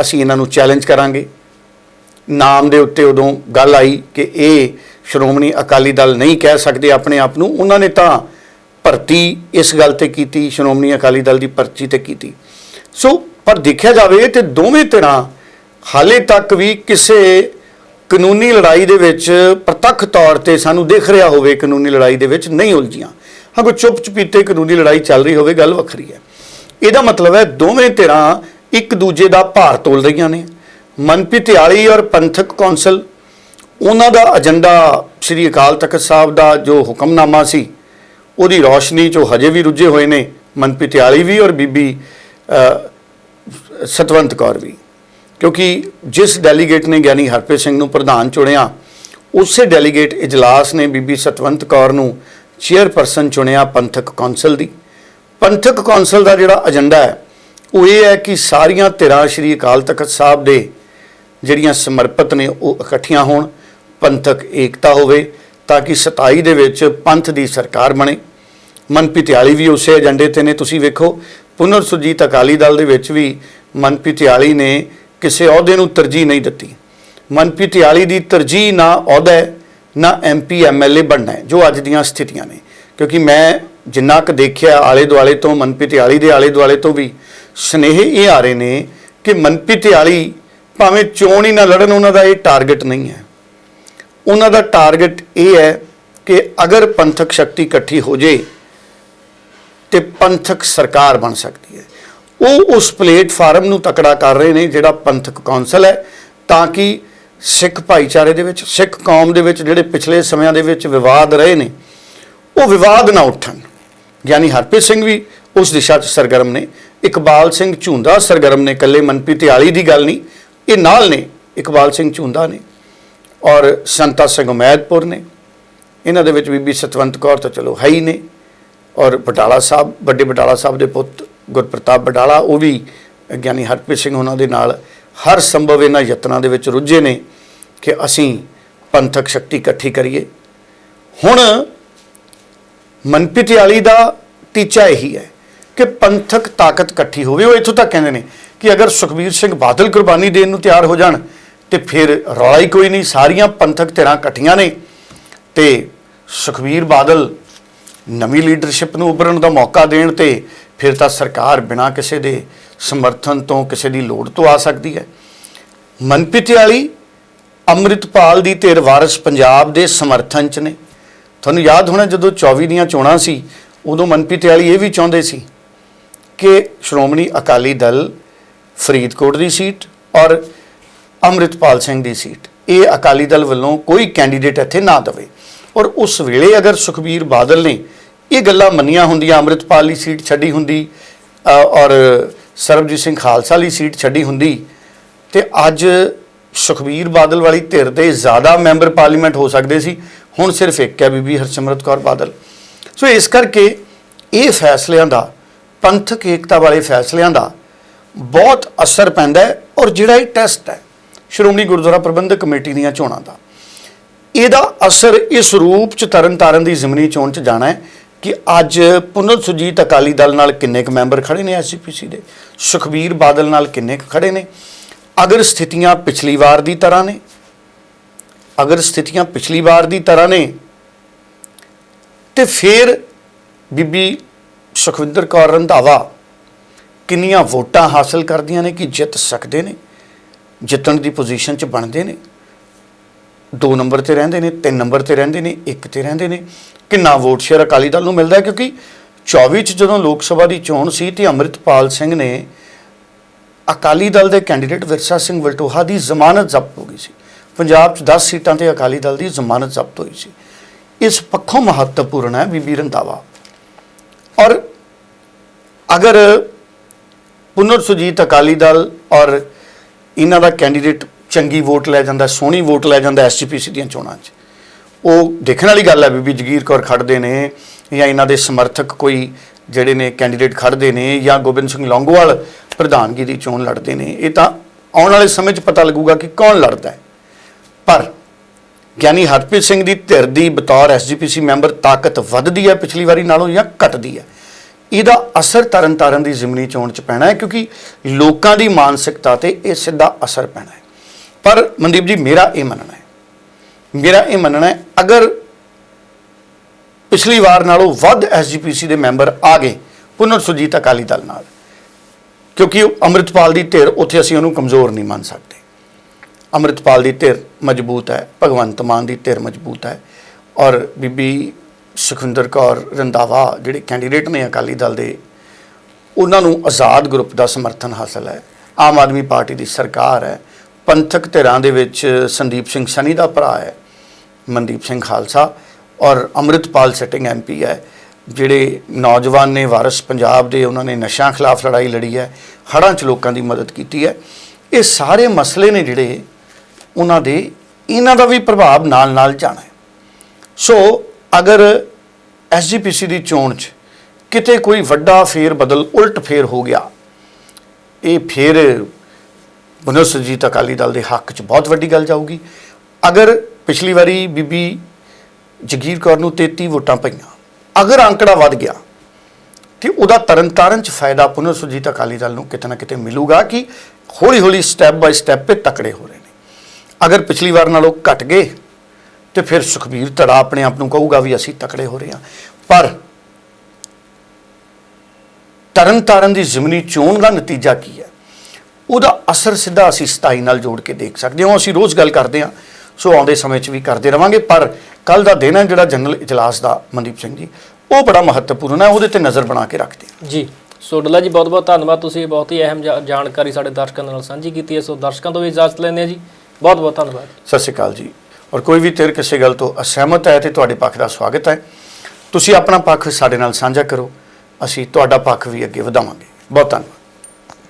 [SPEAKER 2] ਅਸੀਂ ਇਹਨਾਂ ਨੂੰ ਚੈਲੰਜ ਕਰਾਂਗੇ। ਨਾਮ ਦੇ ਉੱਤੇ ਉਦੋਂ ਗੱਲ ਆਈ ਕਿ ਇਹ ਸ਼੍ਰੋਮਣੀ ਅਕਾਲੀ ਦਲ ਨਹੀਂ ਕਹਿ ਸਕਦੇ ਆਪਣੇ ਆਪ ਨੂੰ। ਉਹਨਾਂ ਨੇ ਤਾਂ ਭਰਤੀ ਇਸ ਗੱਲ ਤੇ ਕੀਤੀ, ਸ਼੍ਰੋਮਣੀ ਅਕਾਲੀ ਦਲ ਦੀ ਪਰਚੀ ਤੇ ਕੀਤੀ। ਸੋ, ਪਰ ਦੇਖਿਆ ਜਾਵੇ ਤੇ ਦੋਵੇਂ ਧਿਰਾਂ ਹਾਲੇ ਤੱਕ ਵੀ ਕਿਸੇ ਕਾਨੂੰਨੀ ਲੜਾਈ ਦੇ ਵਿੱਚ ਪ੍ਰਤੱਖ ਤੌਰ ਤੇ ਸਾਨੂੰ ਦਿਖ ਰਿਹਾ ਹੋਵੇ ਕਾਨੂੰਨੀ ਲੜਾਈ ਦੇ ਵਿੱਚ ਨਹੀਂ ਉਲਝੀਆਂ। ਹਾਂ, ਕੋਈ ਚੁੱਪ ਚੁਪੀਤੇ ਕਾਨੂੰਨੀ ਲੜਾਈ ਚੱਲ ਰਹੀ ਹੋਵੇ, ਗੱਲ ਵੱਖਰੀ ਹੈ। ਇਹਦਾ ਮਤਲਬ ਹੈ ਦੋਵੇਂ ਧਿਰਾਂ ਇੱਕ ਦੂਜੇ ਦਾ ਭਾਰ ਤੋਲ ਰਹੀਆਂ ਨੇ। ਮਨਪ੍ਰੀਤ ਆਲੀ ਔਰ ਪੰਥਕ ਕੌਂਸਲ, ਉਹਨਾਂ ਦਾ ਏਜੰਡਾ ਸ੍ਰੀ ਅਕਾਲ ਤਖਤ ਸਾਹਿਬ ਦਾ ਜੋ ਹੁਕਮਨਾਮਾ ਸੀ, ਉਹਦੀ ਰੌਸ਼ਨੀ 'ਚੋਂ ਹਜੇ ਵੀ ਰੁੱਝੇ ਹੋਏ ਨੇ, ਮਨਪ੍ਰੀਤ ਆਲੀ ਵੀ ਔਰ ਬੀਬੀ ਸਤਵੰਤ ਕੌਰ ਵੀ। ਕਿਉਂਕਿ ਜਿਸ ਡੈਲੀਗੇਟ ਨੇ ਗਿਆਨੀ ਹਰਪ੍ਰੀਤ ਸਿੰਘ ਨੂੰ ਪ੍ਰਧਾਨ ਚੁਣਿਆ, ਉਸੇ ਡੈਲੀਗੇਟ ਇਜਲਾਸ ਨੇ ਬੀਬੀ ਸਤਵੰਤ ਕੌਰ ਨੂੰ ਚੇਅਰਪਰਸਨ ਚੁਣਿਆ ਪੰਥਕ ਕੌਂਸਲ ਦੀ। ਪੰਥਕ ਕੌਂਸਲ ਦਾ ਜਿਹੜਾ ਏਜੰਡਾ ਹੈ, ਉਹ ਇਹ ਹੈ ਕਿ ਸਾਰੀਆਂ ਧਿਰਾਂ ਸ਼੍ਰੀ ਅਕਾਲ ਤਖਤ ਸਾਹਿਬ ਦੇ ਜਿਹੜੀਆਂ ਸਮਰਪਿਤ ਨੇ, ਉਹ ਇਕੱਠੀਆਂ ਹੋਣ, ਪੰਥਕ ਏਕਤਾ ਹੋਵੇ, ਤਾਂ ਕਿ 27 ਦੇ ਵਿੱਚ ਪੰਥ ਦੀ ਸਰਕਾਰ ਬਣੇ। ਮਨਪ੍ਰੀਤ ਆਲੀ ਵੀ ਉਸੇ ਏਜੰਡੇ ਤੇ ਨੇ। ਤੁਸੀਂ ਵੇਖੋ, ਪੁਨਰ ਸੁਰਜੀਤ ਅਕਾਲੀ ਦਲ ਦੇ ਵਿੱਚ ਵੀ ਮਨਪ੍ਰੀਤ ਆਲੀ ਨੇ ਕਿਸੇ ਅਹੁਦੇ ਨੂੰ ਤਰਜੀਹ ਨਹੀਂ ਦਿੱਤੀ। ਮਨਪ੍ਰੀਤ ਆਲੀ ਦੀ ਤਰਜੀਹ ਨਾ ਅਹੁਦਾ ਹੈ ਨਾ ਐਮਪੀ ਐਮਐਲਏ ਬਣਨਾ ਹੈ, ਜੋ ਅੱਜ ਦੀਆਂ ਸਥਿਤੀਆਂ ਨੇ। ਕਿਉਂਕਿ ਮੈਂ ਜਿੰਨਾ ਕੁ ਦੇਖਿਆ ਆਲੇ ਦੁਆਲੇ ਤੋਂ, ਮਨਪ੍ਰੀਤ ਆਲੀ ਦੇ ਆਲੇ ਦੁਆਲੇ ਤੋਂ ਵੀ ਸਨੇਹ ਇਹ ਆ ਰਹੇ ਨੇ ਕਿ ਮਨਪ੍ਰੀਤ ਆਲੀ ਭਾਵੇਂ ਚੋਣ ਹੀ ਨਾ ਲੜਨ, ਉਹਨਾਂ ਦਾ ਇਹ ਟਾਰਗੇਟ ਨਹੀਂ ਹੈ। ਉਹਨਾਂ ਦਾ ਟਾਰਗੇਟ ਇਹ ਹੈ ਕਿ ਅਗਰ ਪੰਥਕ ਸ਼ਕਤੀ ਇਕੱਠੀ ਹੋ ਜੇ ਤੇ ਪੰਥਕ ਸਰਕਾਰ ਬਣ ਸਕਦੀ ਹੈ। ਉਹ ਉਸ ਪਲੇਟਫਾਰਮ ਨੂੰ ਤਕੜਾ ਕਰ ਰਹੇ ਨੇ ਜਿਹੜਾ ਪੰਥਕ ਕੌਂਸਲ ਹੈ, ਤਾਂ ਕਿ ਸਿੱਖ ਭਾਈਚਾਰੇ ਦੇ ਵਿੱਚ, ਸਿੱਖ ਕੌਮ ਦੇ ਵਿੱਚ ਜਿਹੜੇ ਪਿਛਲੇ ਸਮਿਆਂ ਦੇ ਵਿੱਚ ਵਿਵਾਦ ਰਹੇ ਨੇ, ਉਹ ਵਿਵਾਦ ਨਾ ਉੱਠਣ। ਯਾਨੀ ਹਰਪ੍ਰੀਤ ਸਿੰਘ ਵੀ ਉਸ ਦਿਸ਼ਾ 'ਚ ਸਰਗਰਮ ਨੇ, ਇਕਬਾਲ ਸਿੰਘ ਝੁੰਦਾ ਸਰਗਰਮ ਨੇ, ਇਕੱਲੇ ਮਨਪ੍ਰੀਤ ਆਲੀ ਦੀ ਗੱਲ ਨਹੀਂ, ਇਹ ਨਾਲ ਨੇ, ਇਕਬਾਲ ਸਿੰਘ ਝੁੰਦਾ ਨੇ। ਔਰ ਸੰਤਾ ਸਿੰਘ ਉਮੈਦਪੁਰ ਨੇ, ਇਹਨਾਂ ਦੇ ਵਿੱਚ ਬੀਬੀ ਸਤਵੰਤ ਕੌਰ ਤਾਂ ਚਲੋ ਹੈ ਹੀ ਨੇ। ਔਰ ਬਟਾਲਾ ਸਾਹਿਬ, ਵੱਡੇ ਬਟਾਲਾ ਸਾਹਿਬ ਦੇ ਪੁੱਤ ਗੁਰਪ੍ਰਤਾਪ ਬਟਾਲਾ, ਉਹ ਵੀ ਗਿਆਨੀ ਹਰਪ੍ਰੀਤ ਸਿੰਘ ਉਹਨਾਂ ਦੇ ਨਾਲ ਹਰ ਸੰਭਵ ਇਹਨਾਂ ਯਤਨਾਂ ਦੇ ਵਿੱਚ ਰੁੱਝੇ ਨੇ ਕਿ ਅਸੀਂ ਪੰਥਕ ਸ਼ਕਤੀ ਇਕੱਠੀ ਕਰੀਏ। ਹੁਣ ਮਨਪ੍ਰੀਤ ਵਾਲੀ ਦਾ ਟੀਚਾ ਇਹੀ ਹੈ ਕਿ ਪੰਥਕ ਤਾਕਤ ਇਕੱਠੀ ਹੋਵੇ। ਉਹ ਇੱਥੋਂ ਤੱਕ ਕਹਿੰਦੇ ਨੇ ਕਿ ਅਗਰ ਸੁਖਬੀਰ ਸਿੰਘ ਬਾਦਲ ਕੁਰਬਾਨੀ ਦੇਣ ਨੂੰ ਤਿਆਰ ਹੋ ਜਾਣ ਤੇ ਫਿਰ ਰੌਲਾ ਹੀ ਕੋਈ ਨਹੀਂ, ਸਾਰੀਆਂ ਪੰਥਕ ਧਿਰਾਂ ਇਕੱਠੀਆਂ ਨੇ ਤੇ ਸੁਖਬੀਰ ਬਾਦਲ ਨਵੀਂ ਲੀਡਰਸ਼ਿਪ ਨੂੰ ਉੱਭਰਨ ਦਾ ਮੌਕਾ ਦੇਣ ਤੇ ਫਿਰ ਤਾਂ ਸਰਕਾਰ ਬਿਨਾਂ ਕਿਸੇ ਦੇ ਸਮਰਥਨ ਤੋਂ ਕਿਸੇ ਦੀ ਲੋੜ ਤੋਂ ਆ ਸਕਦੀ ਹੈ। ਮਨਪ੍ਰੀਤ ਵਾਲੀ ਅੰਮ੍ਰਿਤਪਾਲ ਦੀ ਧਿਰ ਵਾਰਿਸ ਪੰਜਾਬ ਦੇ ਸਮਰਥਨ ਚ ਨੇ। ਤੁਹਾਨੂੰ ਯਾਦ ਹੋਣਾ ਜਦੋਂ 24 ਦੀਆਂ ਚੋਣਾਂ ਸੀ, ਉਦੋਂ ਮਨਪ੍ਰੀਤ ਵਾਲੀ ਇਹ ਵੀ ਚਾਹੁੰਦੇ ਸੀ ਕਿ ਸ਼੍ਰੋਮਣੀ ਅਕਾਲੀ ਦਲ ਫਰੀਦਕੋਟ ਦੀ ਸੀਟ ਔਰ ਅੰਮ੍ਰਿਤਪਾਲ ਸਿੰਘ ਦੀ ਸੀਟ। ਇਹ ਅਕਾਲੀ ਦਲ ਵੱਲੋਂ ਕੋਈ ਕੈਂਡੀਡੇਟ ਇੱਥੇ ਨਾ ਦੇਵੇ। ਔਰ ਉਸ ਵੇਲੇ ਅਗਰ ਸੁਖਬੀਰ ਬਾਦਲ ਨੇ ਇਹ ਗੱਲਾਂ ਮੰਨੀਆਂ ਹੁੰਦੀਆਂ, ਅੰਮ੍ਰਿਤਪਾਲ ਦੀ ਸੀਟ ਛੱਡੀ ਹੁੰਦੀ ਔਰ ਸਰਬਜੀਤ ਸਿੰਘ ਖਾਲਸਾ ਲਈ ਸੀਟ ਛੱਡੀ ਹੁੰਦੀ ਤੇ ਅੱਜ ਸੁਖਬੀਰ ਬਾਦਲ ਵਾਲੀ ਧਿਰ ਦੇ ਜ਼ਿਆਦਾ ਮੈਂਬਰ ਪਾਰਲੀਮੈਂਟ ਹੋ ਸਕਦੇ ਸੀ। ਹੁਣ ਸਿਰਫ ਇੱਕ ਹੈ ਬੀਬੀ ਹਰਸਿਮਰਤ ਕੌਰ ਬਾਦਲ। ਸੋ ਇਸ ਕਰਕੇ ਇਹ ਫੈਸਲਿਆਂ ਦਾ, ਪੰਥਕ ਏਕਤਾ ਵਾਲੇ ਫੈਸਲਿਆਂ ਦਾ ਬਹੁਤ ਅਸਰ ਪੈਂਦਾ ਹੈ ਔਰ ਜਿਹੜਾ ਇਹ ਟੈਸਟ ਹੈ, ਸ਼੍ਰੋਮਣੀ ਗੁਰਦੁਆਰਾ ਪ੍ਰਬੰਧਕ ਕਮੇਟੀ ਦੀਆਂ ਚੋਣਾਂ ਦਾ, ਇਹਦਾ ਅਸਰ ਇਸ ਰੂਪ ਚ ਤਰਨਤਾਰਨ ਦੀ ਜ਼ਿਮਨੀ ਚੋਣ ਚ ਜਾਣਾ ਹੈ। ਕਿ ਅੱਜ ਪੁਨਰ ਸੁਜੀਤ ਅਕਾਲੀ ਦਲ ਨਾਲ ਕਿੰਨੇ ਕੁ ਮੈਂਬਰ ਖੜੇ ਨੇ ਐਸਜੀਪੀਸੀ ਦੇ? ਸੁਖਬੀਰ ਬਾਦਲ ਨਾਲ ਕਿੰਨੇ ਕੁ ਖੜੇ ਨੇ? ਅਗਰ ਸਥਿਤੀਆਂ ਪਿਛਲੀ ਵਾਰ ਦੀ ਤਰ੍ਹਾਂ ਨੇ, ਅਗਰ ਸਥਿਤੀਆਂ ਪਿਛਲੀ ਵਾਰ ਦੀ ਤਰ੍ਹਾਂ ਨੇ, ਤੇ ਫਿਰ ਬੀਬੀ ਸੁਖਵਿੰਦਰ ਕੌਰ ਰੰਧਾਵਾ ਕਿੰਨੀਆਂ ਵੋਟਾਂ ਹਾਸਲ ਕਰਦੀਆਂ ਨੇ ਕਿ ਜਿੱਤ ਸਕਦੇ ਨੇ? ਜਿੱਤਣ ਦੀ ਪੋਜੀਸ਼ਨ 'ਚ ਬਣਦੇ ਨੇ? 2 ਨੰਬਰ ਤੇ ਰਹਿੰਦੇ ਨੇ 3 ਨੰਬਰ ਤੇ ਰਹਿੰਦੇ ਨੇ 1 ਤੇ ਰਹਿੰਦੇ ਨੇ। ਕਿੰਨਾ ਵੋਟ ਸ਼ੇਅਰ ਅਕਾਲੀ ਦਲ ਨੂੰ ਮਿਲਦਾ ਕਿਉਂਕਿ 24 ਚ ਜਦੋਂ ਲੋਕ ਸਭਾ ਦੀ ਚੋਣ ਸੀ ਤੇ ਅੰਮ੍ਰਿਤਪਾਲ ਸਿੰਘ ਨੇ ਅਕਾਲੀ ਦਲ ਦੇ ਕੈਂਡੀਡੇਟ ਵਿਰਸਾ ਸਿੰਘ ਵਲਟੋਹਾ ਦੀ ਜ਼ਮਾਨਤ ਜ਼ਬਤ ਹੋ ਗਈ ਸੀ। ਪੰਜਾਬ 'ਚ 10 ਸੀਟਾਂ ਤੇ ਅਕਾਲੀ ਦਲ ਦੀ ਜ਼ਮਾਨਤ ਜ਼ਬਤ ਹੋਈ ਸੀ। ਇਸ ਪੱਖੋਂ ਮਹੱਤਵਪੂਰਨ ਹੈ ਬੀਬੀ ਰੰਧਾਵਾ। ਔਰ ਅਗਰ ਪੁਨਰ ਸੁਜੀਤ ਅਕਾਲੀ ਦਲ ਔਰ ਇਹਨਾਂ ਦਾ ਕੈਂਡੀਡੇਟ ਚੰਗੀ ਵੋਟ ਲੈ ਜਾਂਦਾ, ਸੋਹਣੀ ਵੋਟ ਲੈ ਜਾਂਦਾ ਐਸਜੀਪੀਸੀ ਦੀਆਂ ਚੋਣਾਂ 'ਚ। ਉਹ ਦੇਖਣ ਵਾਲੀ ਗੱਲ ਹੈ ਬੀਬੀ ਜਗੀਰ ਕੌਰ ਖੜਦੇ ਨੇ ਜਾਂ ਇਹਨਾਂ ਦੇ ਸਮਰਥਕ ਕੋਈ ਜਿਹੜੇ ਨੇ ਕੈਂਡੀਡੇਟ ਖੜਦੇ ਨੇ ਜਾਂ ਗੋਬਿੰਦ ਸਿੰਘ ਲੌਂਗੋਵਾਲ ਪ੍ਰਧਾਨਗੀ ਦੀ ਚੋਣ ਲੜਦੇ ਨੇ, ਇਹ ਤਾਂ ਆਉਣ ਵਾਲੇ ਸਮੇਂ 'ਚ ਪਤਾ ਲੱਗੂਗਾ ਕਿ ਕੌਣ ਲੜਦਾ ਹੈ। ਪਰ ਗਿਆਨੀ ਹਰਪ੍ਰੀਤ ਸਿੰਘ ਦੀ ਧਿਰ ਦੀ ਬਤੌਰ ਐਸਜੀਪੀਸੀ ਮੈਂਬਰ ਤਾਕਤ ਵੱਧਦੀ ਹੈ ਪਿਛਲੀ ਵਾਰੀ ਨਾਲੋਂ ਜਾਂ ਘਟਦੀ ਹੈ? ਇਹਦਾ ਅਸਰ ਤਰਨਤਾਰਨ ਦੀ ਜ਼ਿਮਨੀ ਚੋਣ 'ਚ ਪੈਣਾ ਹੈ ਕਿਉਂਕਿ ਲੋਕਾਂ ਦੀ ਮਾਨਸਿਕਤਾ ਤੇ ਇਹ ਸਿੱਧਾ ਅਸਰ ਪੈਣਾ ਹੈ। ਪਰ ਮਨਦੀਪ ਜੀ, ਮੇਰਾ ਇਹ ਮੰਨਣਾ ਹੈ। ਮੇਰਾ ਇਹ ਮੰਨਣਾ ਹੈ, ਅਗਰ ਪਿਛਲੀ ਵਾਰ ਨਾਲੋਂ ਵੱਧ ਐਸਜੀਪੀਸੀ ਦੇ ਮੈਂਬਰ ਆ ਗਏ, ਪੁਨਰ ਸੁਜੀਤ ਅਕਾਲੀ ਦਲ ਨਾਲ, ਕਿਉਂਕਿ ਉਹ ਅੰਮ੍ਰਿਤਪਾਲ ਦੀ ਧਿਰ ਉੱਥੇ ਅਸੀਂ ਉਹਨੂੰ ਕਮਜ਼ੋਰ ਨਹੀਂ ਮੰਨ ਸਕਦੇ। ਅੰਮ੍ਰਿਤਪਾਲ ਦੀ ਧਿਰ ਮਜ਼ਬੂਤ ਹੈ, ਭਗਵੰਤ ਮਾਨ ਦੀ ਧਿਰ ਮਜ਼ਬੂਤ ਹੈ, ਔਰ ਬੀਬੀ ਸੁਖਵਿੰਦਰ ਕੌਰ ਰੰਧਾਵਾ, ਜਿਹੜੇ ਕੈਂਡੀਡੇਟ ਨੇ ਅਕਾਲੀ ਦਲ ਦੇ, ਉਹਨਾਂ ਨੂੰ ਆਜ਼ਾਦ ਗਰੁੱਪ ਦਾ ਸਮਰਥਨ ਹਾਸਲ ਹੈ। ਆਮ ਆਦਮੀ ਪਾਰਟੀ ਦੀ ਸਰਕਾਰ ਹੈ ਪੰਥਕ ਧਿਰਾਂ ਦੇ ਵਿੱਚ ਸੰਦੀਪ ਸਿੰਘ ਸਨੀ ਦਾ ਭਰਾ ਹੈ, ਮਨਦੀਪ ਸਿੰਘ ਖਾਲਸਾ ਔਰ ਅੰਮ੍ਰਿਤਪਾਲ ਸਿਟਿੰਗ ਐਮਪੀ ਹੈ, ਜਿਹੜੇ ਨੌਜਵਾਨ ਨੇ ਵਾਰਿਸ ਪੰਜਾਬ ਦੇ ਉਹਨਾਂ ਨੇ ਨਸ਼ਿਆਂ ਖਿਲਾਫ ਲੜਾਈ ਲੜੀ ਹੈ, ਹੜ੍ਹਾਂ 'ਚ ਲੋਕਾਂ ਦੀ ਮਦਦ ਕੀਤੀ ਹੈ। ਇਹ ਸਾਰੇ ਮਸਲੇ ਨੇ ਜਿਹੜੇ ਉਹਨਾਂ ਦੇ, ਇਹਨਾਂ ਦਾ ਵੀ ਪ੍ਰਭਾਵ ਨਾਲ ਨਾਲ ਜਾਣਾ ਹੈ। ਸੋ ਅਗਰ ਐਸਜੀਪੀਸੀ ਦੀ ਚੋਣ 'ਚ ਕਿਤੇ ਕੋਈ ਵੱਡਾ ਫੇਰ ਬਦਲ, ਉਲਟ ਫੇਰ ਹੋ ਗਿਆ, ਇਹ ਫੇਰ ਪੁਨਰ ਸੁਰਜੀਤ ਅਕਾਲੀ ਦਲ ਦੇ ਹੱਕ 'ਚ ਬਹੁਤ ਵੱਡੀ ਗੱਲ ਜਾਊਗੀ। ਅਗਰ ਪਿਛਲੀ ਵਾਰੀ ਬੀਬੀ ਜਗੀਰ ਕੌਰ ਨੂੰ 33 ਵੋਟਾਂ ਪਈਆਂ, ਅਗਰ ਅੰਕੜਾ ਵੱਧ ਗਿਆ, ਤੇ ਉਹਦਾ ਤਰਨਤਾਰਨ 'ਚ ਫਾਇਦਾ ਪੁਨਰ ਸੁਰਜੀਤ ਅਕਾਲੀ ਦਲ ਨੂੰ ਕਿਤੇ ਨਾ ਕਿਤੇ ਮਿਲੂਗਾ ਕਿ ਹੌਲੀ ਹੌਲੀ ਸਟੈਪ ਬਾਈ ਸਟੈਪ ਤੇ ਤਕੜੇ ਹੋ ਰਹੇ ਨੇ। ਅਗਰ ਪਿਛਲੀ ਵਾਰ ਨਾਲੋਂ ਘਟ ਗਏ, ਤੇ ਫਿਰ ਸੁਖਬੀਰ ਧੜਾ ਆਪਣੇ ਆਪ ਨੂੰ ਕਹੂਗਾ ਵੀ ਅਸੀਂ ਤਕੜੇ ਹੋ ਰਹੇ ਹਾਂ। ਪਰ ਤਰਨਤਾਰਨ ਦੀ ਜ਼ਿਮਨੀ ਚੋਣ ਦਾ ਨਤੀਜਾ ਕੀ ਹੈ? ਉਹਦਾ ਅਸਰ ਸਿੱਧਾ ਅਸੀਂ 27 ਨਾਲ ਜੋੜ ਕੇ ਦੇਖ ਸਕਦੇ ਹਾਂ। ਅਸੀਂ ਰੋਜ਼ ਗੱਲ ਕਰਦੇ ਹਾਂ। ਸੋ ਆਉਂਦੇ ਸਮੇਂ 'ਚ ਵੀ ਕਰਦੇ ਰਵਾਂਗੇ। ਪਰ ਕੱਲ ਦਾ ਦਿਨ ਹੈ ਜਿਹੜਾ ਜਨਰਲ ਇਜਲਾਸ ਦਾ ਮਨਦੀਪ ਸਿੰਘ ਜੀ ਉਹ ਬੜਾ ਮਹੱਤਵਪੂਰਨ ਹੈ। ਉਹਦੇ ਤੇ ਨਜ਼ਰ ਬਣਾ ਕੇ ਰੱਖਦੇ ਹਾਂ।
[SPEAKER 1] ਜੀ। ਸੋ ਡੱਲਾ ਜੀ ਬਹੁਤ ਬਹੁਤ ਧੰਨਵਾਦ। ਤੁਸੀਂ ਬਹੁਤ ਹੀ ਅਹਿਮ ਜਾਣਕਾਰੀ ਸਾਡੇ ਦਰਸ਼ਕਾਂ ਨਾਲ ਸਾਂਝੀ ਕੀਤੀ ਹੈ। ਸੋ ਦਰਸ਼ਕਾਂ ਤੋਂ ਵੀ ਇਜਾਜ਼ਤ ਲੈਂਦੇ ਹਾਂ ਜੀ। ਬਹੁਤ ਬਹੁਤ ਧੰਨਵਾਦ।
[SPEAKER 2] ਸਤਿ ਸ਼੍ਰੀ ਅਕਾਲ ਜੀ। ਔਰ ਕੋਈ ਵੀ ਤੇਰ ਕਿਸੇ ਗੱਲ ਤੋਂ ਅਸਹਿਮਤ ਹੈ ਤੇ ਤੁਹਾਡੇ ਪੱਖ ਦਾ ਸਵਾਗਤ ਹੈ ਤੁਸੀਂ ਆਪਣਾ ਪੱਖ ਸਾਡੇ ਨਾਲ ਸਾਂਝਾ ਕਰੋ। ਅਸੀਂ ਤੁਹਾਡਾ ਪੱਖ ਵੀ ਅੱਗੇ ਵਧਾਵਾਂਗੇ। ਬਹੁਤ ਧੰਨਵਾਦ।